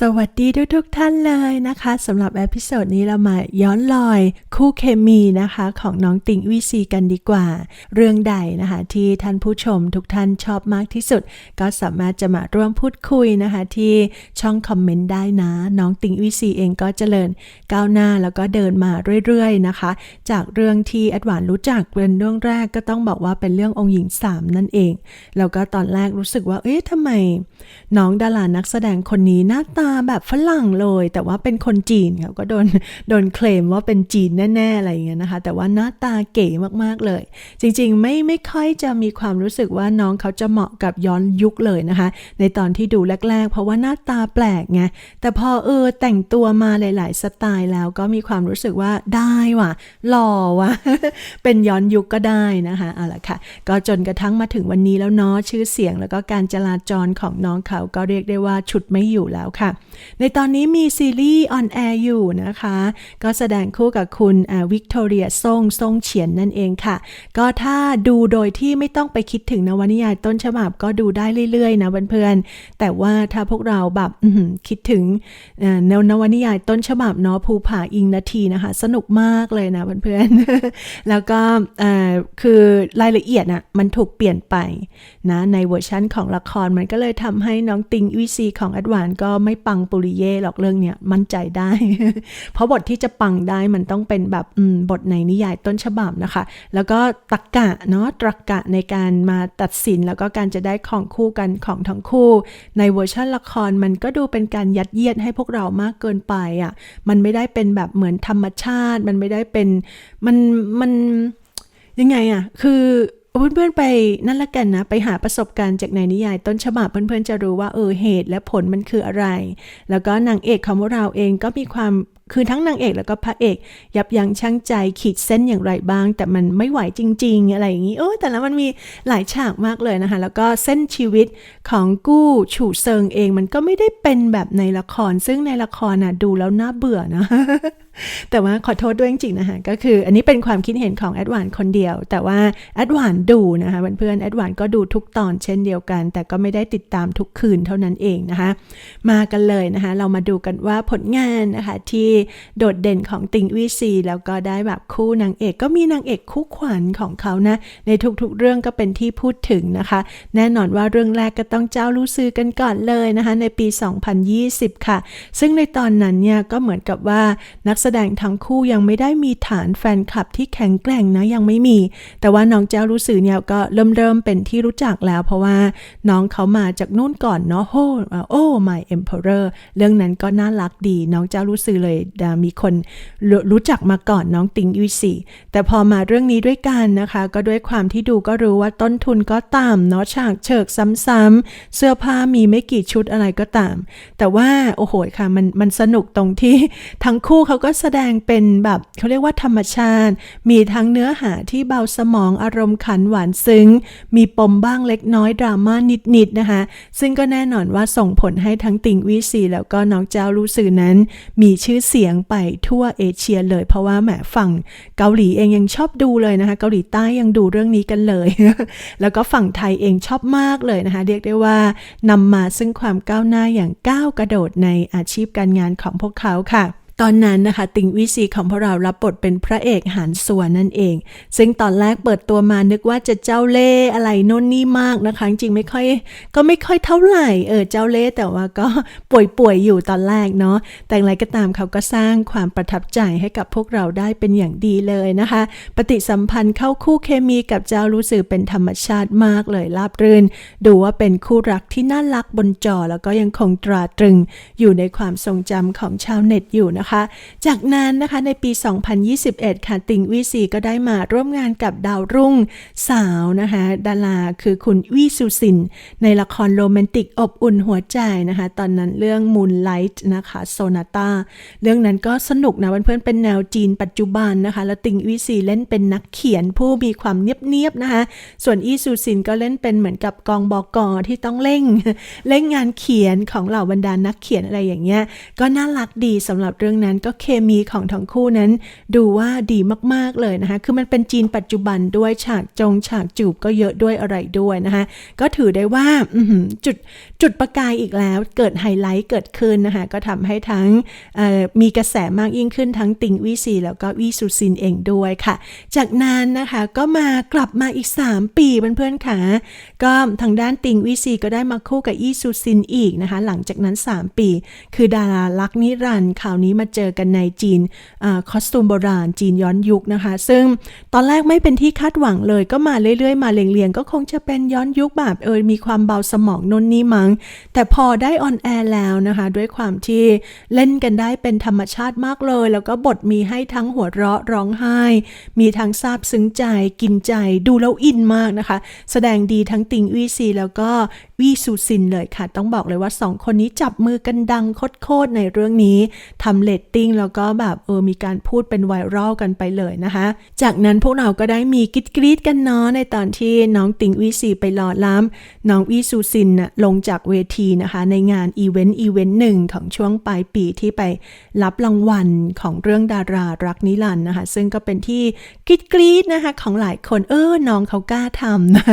สวัสดีทุกทุกท่านเลยนะคะสำหรับเอพิโซดนี้เรามาย้อนลอยคู่เคมีนะคะของน้องติงวิซีกันดีกว่า เรื่องใดนะคะที่ท่านผู้ชมทุกท่านชอบมากที่สุด ก็สามารถจะมาร่วมพูดคุยนะคะที่ช่องคอมเมนต์ได้นะ น้องติงวิซีเองก็เจริญก้าวหน้าแล้วก็เดินมาเรื่อยๆนะคะ จากเรื่องที่แอดวานรู้จักเป็นเรื่องแรกก็ต้องบอกว่าเป็นเรื่ององค์หญิงสามนั่นเองแล้วก็ตอนแรกรู้สึกว่าเอ๊ะทำไม น้องดารานักแสดงคนนี้หน้าตาาแบบฝรั่งเลย แต่ว่าเป็นคนจีนเขาก็โดนโดนเคลมว่าเป็นจีนแน่ๆอะไรอย่างเงี้ยนะคะ แต่ว่าหน้าตาเก๋มากๆเลย จริงๆไม่ไม่ค่อยจะมีความรู้สึกว่าน้องเขาจะเหมาะกับย้อนยุคเลยนะคะ ในตอนที่ดูแรก ๆ เพราะว่าหน้าตาแปลกไงแต่พอเออแต่งตัวมาหลาย ๆ สไตล์แล้วก็มีความรู้สึกว่าได้ว่ะหล่อว่ะเป็นย้อนยุคก็ได้นะคะเอาละค่ะ ก็จนกระทั่งมาถึงวันนี้แล้วเนาะชื่อเสียงแล้วก็การจราจรของน้องเขาก็เรียกได้ว่าฉุดไม่อยู่แล้วค่ะในตอนนี้มีซีรีส์ออนแอร์อยู่นะคะ ก็แสดงคู่กับคุณวิกตอเรียซ่งซ่งเฉียนนั่นเองค่ะ ก็ถ้าดูโดยที่ไม่ต้องไปคิดถึงนวนิยายต้นฉบับก็ดูได้เรื่อยๆนะเพื่อนๆ แต่ว่าถ้าพวกเราแบบคิดถึงแนวนวนิยายต้นฉบับเนาะภูผาอิงนาทีนะคะ สนุกมากเลยนะเพื่อนๆ แล้วก็คือรายละเอียดน่ะมันถูกเปลี่ยนไปนะในเวอร์ชั่นของละครมันก็เลยทำให้น้องติงวิซีของแอดวานก็ไม่ปังปุริเย่หรอกเรื่องเนี้ยมั่นใจได้ เพราะบทที่จะปังได้มันต้องเป็นแบบบทในนิยายต้นฉบับนะคะ แล้วก็ตรกกะเนาะตรกกะในการมาตัดสินแล้วก็การจะได้ของคู่กันของทั้งคู่ ในเวอร์ชันละครมันก็ดูเป็นการยัดเยียดให้พวกเรามากเกินไปอะ่ะมันไม่ได้เป็นแบบเหมือนธรรมชาติ มันไม่ได้เป็นมันมันยังไงอะคือ เพื่อนๆไปนั่นละกันนะ ไปหาประสบการณ์จากในนิยายต้นฉบับเพื่อนๆจะรู้ว่าเออเหตุและผลมันคืออะไร แล้วก็นางเอกของเราเองก็มีความคือทั้งนางเอกแล้วก็พระเอก ยับยั้งชั่งใจขีดเส้นอย่างไรบ้าง แต่มันไม่ไหวจริง ๆ อะไรอย่างนี้เออแต่ล้วมันมีหลายฉากมากเลยนะคะ แล้วก็เส้นชีวิตของกู้ฉู่เซิงเองมันก็ไม่ได้เป็นแบบในละคร ซึ่งในละครน่ะดูแล้วน่าเบื่อนะ แต่ว่าขอโทษด้วยจริงๆนะคะก็คืออันนี้เป็นความคิดเห็นของแอดวานคนเดียว แต่ว่าแอดวานดูนะคะเพื่อนๆแอดวานก็ดูทุกตอนเช่นเดียวกัน แต่ก็ไม่ได้ติดตามทุกคืนเท่านั้นเองนะคะ มากันเลยนะคะ เรามาดูกันว่าผลงานนะคะที่โดดเด่นของติงวีซีแล้วก็ได้แบบคู่นางเอกก็มีนางเอกคู่ขวัญของเขานะในทุกๆเรื่องก็เป็นที่พูดถึงนะคะ แน่นอนว่าเรื่องแรกก็ต้องเจ้ารู้ซื้อกันก่อนเลยนะคะในปี 2020 ค่ะ ซึ่งในตอนนั้นเนี่ยก็เหมือนกับว่านักแสแสดงทั้งคู่ยังไม่ได้มีฐานแฟนคลับที่แข็งแกร่งนะยังไม่มี แต่ว่าน้องเจ้ารู้สื่อเนี่ยก็เริ่มเริ่มเป็นที่รู้จักแล้ว เพราะว่าน้องเขามาจากนู่นก่อนเนาะโอ้โอ้ my emperor เรื่องนั้นก็น่ารักดี น้องเจ้ารู้สื่อเลยมีคนรรู้จักมาก่อนน้องติงยุยสีแต่พอมาเรื่องนี้ด้วยกันนะคะ ก็ด้วยความที่ดูก็รู้ว่าต้นทุนก็ต่ำเนาะฉากเฉิกซ้ำๆเสื้อผ้ามีไม่กี่ชุดอะไรก็ตาม แต่ว่าโอ้โหค่ะมันมันสนุกตรงที่ทั้งคู่เขาก็แสดงเป็นแบบเขาเรียกว่าธรรมชาติ มีทั้งเนื้อหาที่เบาสมองอารมณ์ขันหวานซึ้ง มีปมบ้างเล็กน้อยดราม่านิดๆนะคะ ซึ่งก็แน่นอนว่าส่งผลให้ทั้งติงวิซีแล้วก็น้องเจ้ารู้สื่อนั้น มีชื่อเสียงไปทั่วเอเชียเลย เพราะว่าแหมฝั่งเกาหลีเองยังชอบดูเลยนะคะ เกาหลีใต้ยังดูเรื่องนี้กันเลย แล้วก็ฝั่งไทยเองชอบมากเลยนะคะ เรียกได้ว่านำมาซึ่งความก้าวหน้าอย่างก้าวกระโดดในอาชีพการงานของพวกเขาค่ะ ตอนนั้นนะคะ ติงวิซีของพวกเรารับบทเป็นพระเอกหานส่วนนั่นเอง ซึ่งตอนแรกเปิดตัวมานึกว่าจะเจ้าเล่อะไรโน่นนี่มากนะคะ จริงไม่ค่อยก็ไม่ค่อยเท่าไหร่เออเจ้าเล่แต่ว่าก็ป่วยๆอยู่ตอนแรกเนาะแต่อย่างไรก็ตามเขาก็สร้างความประทับใจให้กับพวกเราได้เป็นอย่างดีเลยนะคะ ปฏิสัมพันธ์เข้าคู่เคมีกับเจ้ารู้สึกเป็นธรรมชาติมากเลยราบรื่น ดูว่าเป็นคู่รักที่น่ารักบนจอแล้วก็ยังคงตราตรึงอยู่ในความทรงจำของชาวเน็ตอยู่นะคะจากนั้นนะคะในปี 2021 ค่ะติงวิซีก็ได้มาร่วมงานกับดาวรุ่งสาวนะคะดาราคือคุณวิสุสิน ในละครโรแมนติกอบอุ่นหัวใจนะคะ ตอนนั้นเรื่อง Moonlight นะคะโซนาตาเรื่องนั้นก็สนุกนะเพื่อนๆเป็นแนวจีนปัจจุบันนะคะ แล้วติงวิซีเล่นเป็นนักเขียนผู้มีความเนียบๆนะคะ ส่วนอีสุสินก็เล่นเป็นเหมือนกับกองบอกกอที่ต้องเร่งเร่งงานเขียนของเหล่าบรรดานักเขียนอะไรอย่างเงี้ยก็น่ารักดีสำหรับเรื่องงนั้นก็เคมีของทั้งคู่นั้น ดูว่าดีมากๆเลยนะคะ คือมันเป็นจีนปัจจุบันด้วยฉากจงฉากจูบก็เยอะด้วยอะไรด้วยนะคะ ก็ถือได้ว่าจุดจุดประกายอีกแล้วเกิดไฮไลท์เกิดขึ้นนะคะ ก็ทำให้ทั้งมีกระแสมากยิ่งขึ้นทั้งติงวีซีแล้วก็วีซูซินเองด้วยค่ะ จากนั้นนะคะก็มากลับมาอีก 3 ปีเพื่อนๆค่ะก็ทางด้านติงวีซีก็ได้มาคู่กับอีซูซินอีกนะคะ หลังจากนั้น 3 ปี คือดาราลักนิรันดร์คราวนี้มาเจอกันในจีนอคอสตูมโบราณ จีนย้อนยุคนะคะ ซึ่งตอนแรกไม่เป็นที่คาดหวังเลยก็มาเรื่อยๆ มาเรียงๆ ก็คงจะเป็นย้อนยุคแบบเออมีความเบาสมองนนนี่มั้ง แต่พอได้ออนแอร์แล้วนะคะ ด้วยความที่เล่นกันได้เป็นธรรมชาติมากเลย แล้วก็บทมีให้ทั้งหัวเราะร้องไห้ มีทั้งซาบซึ้งใจกินใจดูแล้วอินมากนะคะ แสดงดีทั้งติงวีซีแล้วก็วีซูซินเลยค่ะ ต้องบอกเลยว่าสองคนนี้จับมือกันดังโคตรๆในเรื่องนี้ทำเลตติ้งแล้วก็แบบเออมีการพูดเป็นไวรัลกันไปเลยนะคะ จากนั้นพวกเราก็ได้มีกรีดกรีดกันเนาะในตอนที่น้องติงวีซีไปรอล้ำน้องวีซูซินน่ะลงจากเวทีนะคะ ในงานอีเวนต์อีเวนต์หนึ่งของช่วงปลายปีที่ไปรับรางวัลของเรื่องดารารักนิรันต์นะคะ ซึ่งก็เป็นที่กรีดกรีดนะคะของหลายคนเออน้องเขากล้าทำนะ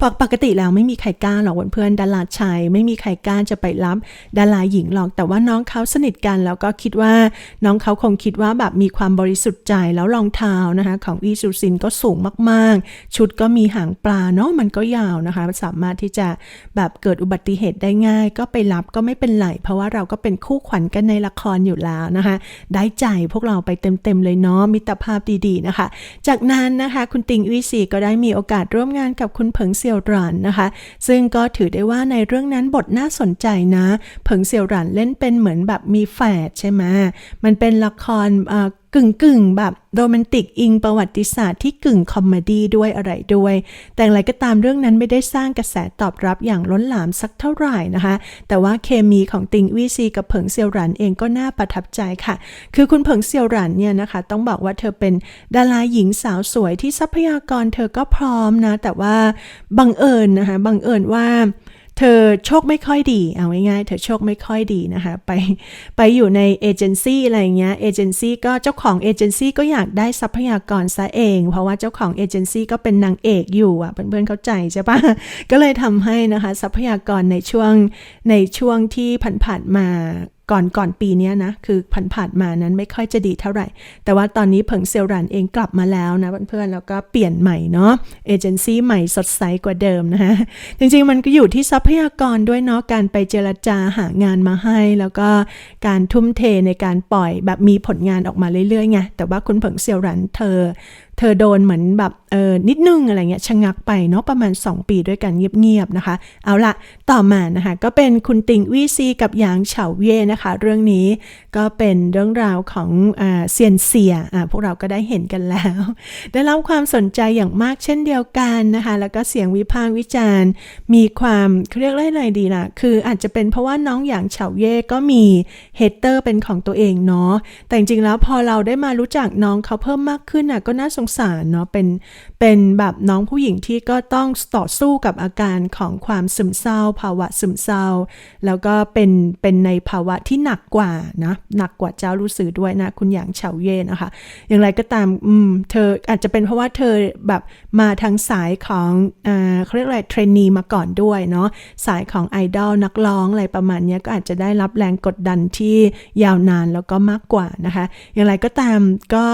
ปกปกติแล้วไม่มีใครกล้าหรอกเพื่อนดาราชายไม่มีใครกล้าจะไปรับดาราหญิงหรอกแต่ว่าน้องเขาสนิทกันแล้วก็คิดว่าน้องเขาคงคิดว่าแบบมีความบริสุทธิ์ใจแล้วรองเท้านะคะของอีซูซินก็สูงมากๆ ชุดก็มีหางปลาเนาะมันก็ยาวนะคะสามารถที่จะแบบเกิดอุบัติเหตุได้ง่าย ก็ไปรับก็ไม่เป็นไรเพราะว่าเราก็เป็นคู่ขวัญกันในละครอยู่แล้วนะคะ ได้ใจพวกเราไปเต็มๆเลยเนาะมิตรภาพดีๆนะคะ จากนั้นนะคะคุณติงวิสีก็ได้มีโอกาสร่วมงานกับคุณเผิงเซียวหรานนะคะ ซึ่งก็ถือได้ว่าในเรื่องนั้นบทน่าสนใจนะ เผิงเซียวหรานเล่นเป็นเหมือนแบบมีแฝดใช่ไหมมันเป็นละครกึ่งกึ่งแบบโรแมนติกอิงประวัติศาสตร์ที่กึ่งคอมเมดี้ด้วยอะไรด้วย แต่อย่างไรก็ตามเรื่องนั้นไม่ได้สร้างกระแสตอบรับอย่างล้นหลามสักเท่าไหร่นะคะ แต่ว่าเคมีของติงวีซีกับเผิงเซียวหรันเองก็น่าประทับใจค่ะ คือคุณเผิงเซียวหรันเนี่ยนะคะ ต้องบอกว่าเธอเป็นดาราหญิงสาวสวยที่ทรัพยากรเธอก็พร้อมนะ แต่ว่าบังเอิญนะคะบังเอิญว่า ธอโชคไม่ค่อยดี เอาง่ายๆ เธอโชคไม่ค่อยดีนะคะ ไปไปอยู่ในเอเจนซี่อะไรเงี้ย เอเจนซี่ก็เจ้าของเอเจนซี่ก็อยากได้ทรัพยากรซะเอง เพราะว่าเจ้าของเอเจนซี่ก็เป็นนางเอกอยู่อะ เพื่อนๆเข้าใจใช่ปะก็เลยทำให้นะคะทรัพยากรในช่วงในช่วงที่ผ่านๆมา ก่อนก่อนปีนี้นะ คือผ่านผ่านมานั้นไม่ค่อยจะดีเท่าไหร่ แต่ว่าตอนนี้เผิงเซลรันเองกลับมาแล้วนะเพื่อนๆ แล้วก็เปลี่ยนใหม่เนาะเอเจนซี่ใหม่สดใสกว่าเดิมนะฮะ จริงๆมันก็อยู่ที่ทรัพยากรด้วยเนาะการไปเจรจาหางานมาให้ แล้วก็การทุ่มเทในการปล่อยแบบมีผลงานออกมาเรื่อยๆไงแต่ว่าคุณเผิงเซียวหรันเธอ ธอโดนเหมือนแบบเออนิดนึงอะไรเงี้ยชะงักไปเนาะประมาณ 2 ปีด้วยกันเงียบๆนะคะ เอาละต่อมานะคะก็เป็นคุณติงวีซีกับหยางเฉาเย่นะคะ เรื่องนี้ก็เป็นเรื่องราวของอ่าเซียนเซียอ่าพวกเราก็ได้เห็นกันแล้ว ได้รับความสนใจอย่างมากเช่นเดียวกันนะคะ แล้วก็เสียงวิพากษ์วิจารณ์ มีความเรียกอะไรดีล่ะ คืออาจจะเป็นเพราะว่าน้องหยางเฉาเย่ก็มีเฮเตอร์เป็นของตัวเองเนาะแต่จริงๆแล้วพอเราได้มารู้จักน้องเขาเพิ่มมากขึ้นน่ะก็น่าสงสารเนาะเป็นเป็นแบบน้องผู้หญิงที่ก็ต้องต่อสู้กับอาการของความซึมเศร้า ภาวะซึมเศร้า แล้วก็เป็นเป็นในภาวะที่หนักกว่านะหนักกว่าเจ้ารู้สื่อด้วยนะ คุณหยางเฉาเย่นะคะ อย่างไรก็ตามอืมเธออาจจะเป็นเพราะว่าเธอแบบมาทางสายของอ่าเขาเรียกอะไรเทรนนีมาก่อนด้วยเนาะสายของไอดอลนักร้องอะไรประมาณนี้ก็อาจจะได้รับแรงกดดันที่ยาวนานแล้วก็มากกว่านะคะ อย่างไรก็ตามก็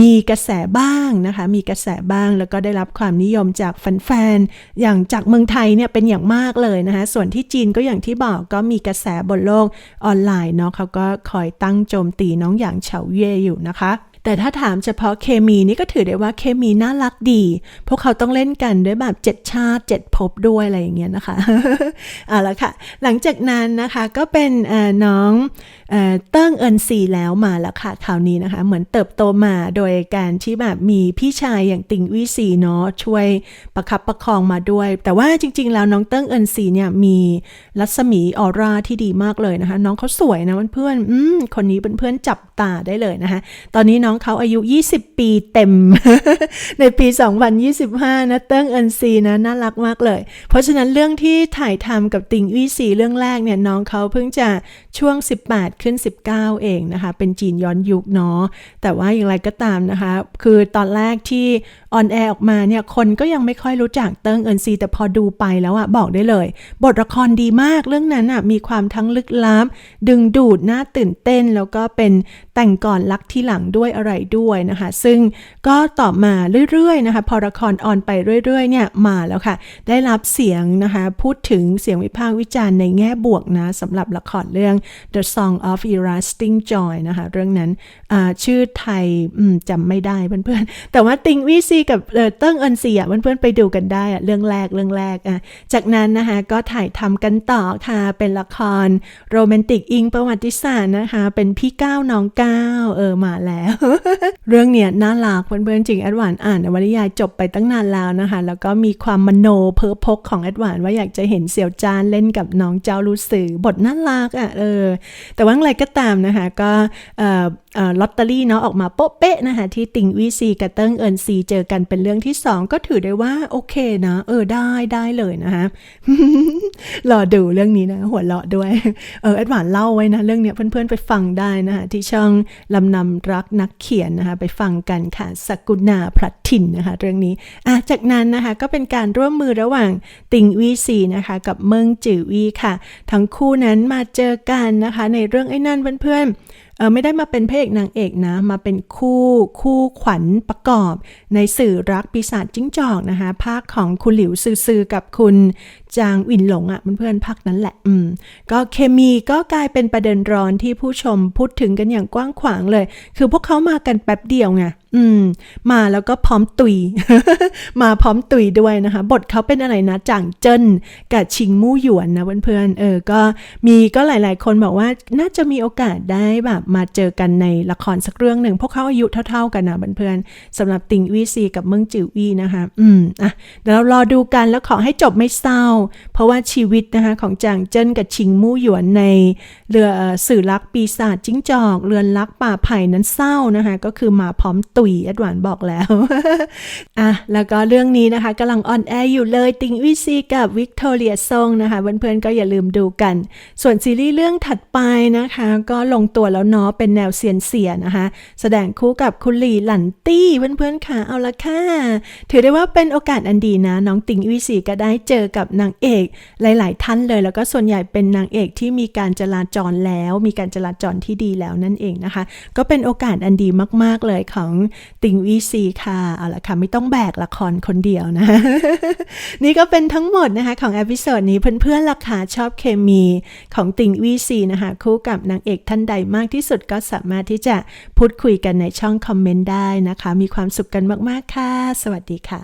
มีกระแสบ้างนะคะ มีกระแสบ้างแล้วก็ได้รับความนิยมจากแฟนๆอย่างจากเมืองไทยเนี่ยเป็นอย่างมากเลยนะคะส่วนที่จีนก็อย่างที่บอกก็มีกระแสบนโลกออนไลน์เนาะเขาก็คอยตั้งโจมตีน้องอย่างเฉาเย่อยู่นะคะ แต่ถ้าถามเฉพาะเคมีนี่ก็ถือได้ว่าเคมีน่ารักดี พวกเขาต้องเล่นกันด้วยแบบเจ็ดชาติเจ็ดภพด้วยอะไรอย่างเงี้ยนะคะเอาละค่ะ หลังจากนั้นนะคะก็เป็นน้องเอเติ้งเอินซีแล้วมาแล้วค่ะคราวนี้นะคะ เหมือนเติบโตมาโดยการที่แบบมีพี่ชายอย่างติงวี่ซีเนาะช่วยประคับประคองมาด้วย แต่ว่าจริง ๆ แล้วน้องเติ้งเอินซีเนี่ยมีรัศมีออร่าที่ดีมากเลยนะคะ น้องเขาสวยนะเพื่อนๆคนนี้เพื่อนๆจับตาได้เลยนะคะ ตอนนี้น้ององเขาอายุ 20 ปีเต็ม ในปี 2025 นะเติ้งเอินซีนะน่ารักมากเลย เพราะฉะนั้นเรื่องที่ถ่ายทำกับติงวี่ซีเรื่องแรกเนี่ยน้องเขาเพิ่งจะช่วง 18 ขึ้น 19 เองนะคะ เป็นจีนย้อนยุคเนาะแต่ว่าอย่างไรก็ตามนะคะ คือตอนแรกที่ออนแอร์ออกมาเนี่ยคนก็ยังไม่ค่อยรู้จักเติ้งเอินซี แต่พอดูไปแล้วอะบอกได้เลย บทละครดีมากเรื่องนั้นอะมีความทั้งลึกล้ำดึงดูดน่าตื่นเต้นแล้วก็เป็น แต่งก่อนรักที่หลังด้วยอะไรด้วยนะคะ ซึ่งก็ต่อมาเรื่อยๆนะคะ พอละครออนไปเรื่อยๆเนี่ยมาแล้วค่ะ ได้รับเสียงนะคะ พูดถึงเสียงวิพากษ์วิจารณ์ในแง่บวกนะสำหรับละครเรื่อง The Song of Erasting Joy นะคะ เรื่องนั้นชื่อไทยจำไม่ได้เพื่อนๆ แต่ว่าติงวีซีกับเติ้งเอินซีอะเพื่อนๆไปดูกันได้อะเรื่องแรกเรื่องแรกอะจากนั้นนะคะก็ถ่ายทำกันต่อค่ะเป็นละครโรแมนติกอิงประวัติศาสตร์นะคะ เป็นพี่ก้าวน้องก9 เออมาแล้ว เรื่องเนี้ยน่ารักเพื่อนๆจริงแอดวานอ่านนวนิยายจบไปตั้งนานแล้วนะคะ แล้วก็มีความมโนเพ้อพกของแอดวานว่าอยากจะเห็นเสี่ยวจานเล่นกับน้องเจ้ารูสือบทน่ารักอะเออแต่ว่าอะไรก็ตามนะคะ ก็เออ ลอตเตอรี่เนาะออกมาโป๊ะเป๊ะนะคะที่ติงวีซีกับเติ้งเอินซีเจอกันเป็นเรื่องที่ 2 ก็ถือได้ว่าโอเคนะเออได้ได้เลยนะคะรอดูเรื่องนี้นะ หัวเราะด้วย เออแอดวานเล่าไว้นะ เรื่องเนี้ยเพื่อนๆไปฟังได้นะคะที่ช่องลำนำรักนักเขียนนะคะไปฟังกันค่ะสกุณาพลัดถิ่นนะคะ เรื่องนี้อะจากนั้นนะคะก็เป็นการร่วมมือระหว่างติงวีซีนะคะกับเมิงจือวีค่ะ ทั้งคู่นั้นมาเจอกันนะคะ ในเรื่องไอ้นั่นเพื่อนๆเออไม่ได้มาเป็นพระเอกนางเอกนะ มาเป็นคู่คู่ขวัญประกอบ ในสื่อรักปีศาจจิ้งจอกนะคะ ภาคของคุณหลิวซือซือกับคุณ จางอินหลงอะ่ะเพื่อนๆภาคนั้นแหละ อืม ก็เคมีก็กลายเป็นประเด็นร้อนที่ผู้ชมพูดถึงกันอย่างกว้างขวางเลย คือพวกเขามากันแป๊บเดียวไงอืม มาแล้วก็พร้อมตุย มาพร้อมตุยด้วยนะคะ บทเขาเป็นอะไรนะจ่างเจิ้นกับชิงมู่หยวนนะเพื่อนๆเออ ก็มีก็หลายๆ คนบอกว่าน่าจะมีโอกาสได้แบบมาเจอกันในละครสักเรื่องหนึ่งพวกเขาอายุเท่า ๆ กันนะเพื่อนๆสำหรับติงวีซีกับเมืองจิววีนะคะ อืมอะเดี๋ยวเรารอดูกันแล้วขอให้จบไม่เศร้าเพราะว่าชีวิตนะคะของจางเจิ้นกับชิงมู่หยวนในเรือสื่อรักปีศาจจิ้งจอก เรือนลักป่าไผ่นั้นเศร้านะคะก็คือมาพร้อมตุยอดหวานบอกแล้วอะแล้วก็เรื่องนี้นะคะกำลังออนแอร์อยู่เลยติงวิซีกับวิกตอเรียซงนะคะเพื่อนๆก็อย่าลืมดูกัน ส่วนซีรีส์เรื่องถัดไปนะคะ ก็ลงตัวแล้วเนาะเป็นแนวเซียนเสียนะคะแสดงคู่กับคุณหลีหลันตี้เพื่อนๆค่ะเอาละค่ะ ถือได้ว่าเป็นโอกาสอันดีนะ น้องติงวิซีก็ได้เจอกับนางเอกหลาย ๆ ท่านเลย แล้วก็ส่วนใหญ่เป็นนางเอกที่มีการจราจรแล้ว มีการจราจรที่ดีแล้วนั่นเองนะคะ ก็เป็นโอกาสอันดีมาก ๆ เลยของติงวีซีค่ะ เอาละค่ะ ไม่ต้องแบกละครคนเดียวนะ นี่ก็เป็นทั้งหมดนะคะของเอพิโซดนี้เพื่อนๆล่ะค่ะชอบเคมีของติงวีซีนะคะ คู่กับนางเอกท่านใดมากที่สุดก็สามารถที่จะพูดคุยกันในช่องคอมเมนต์ได้นะคะ มีความสุขกันมาก ๆ ค่ะ สวัสดีค่ะ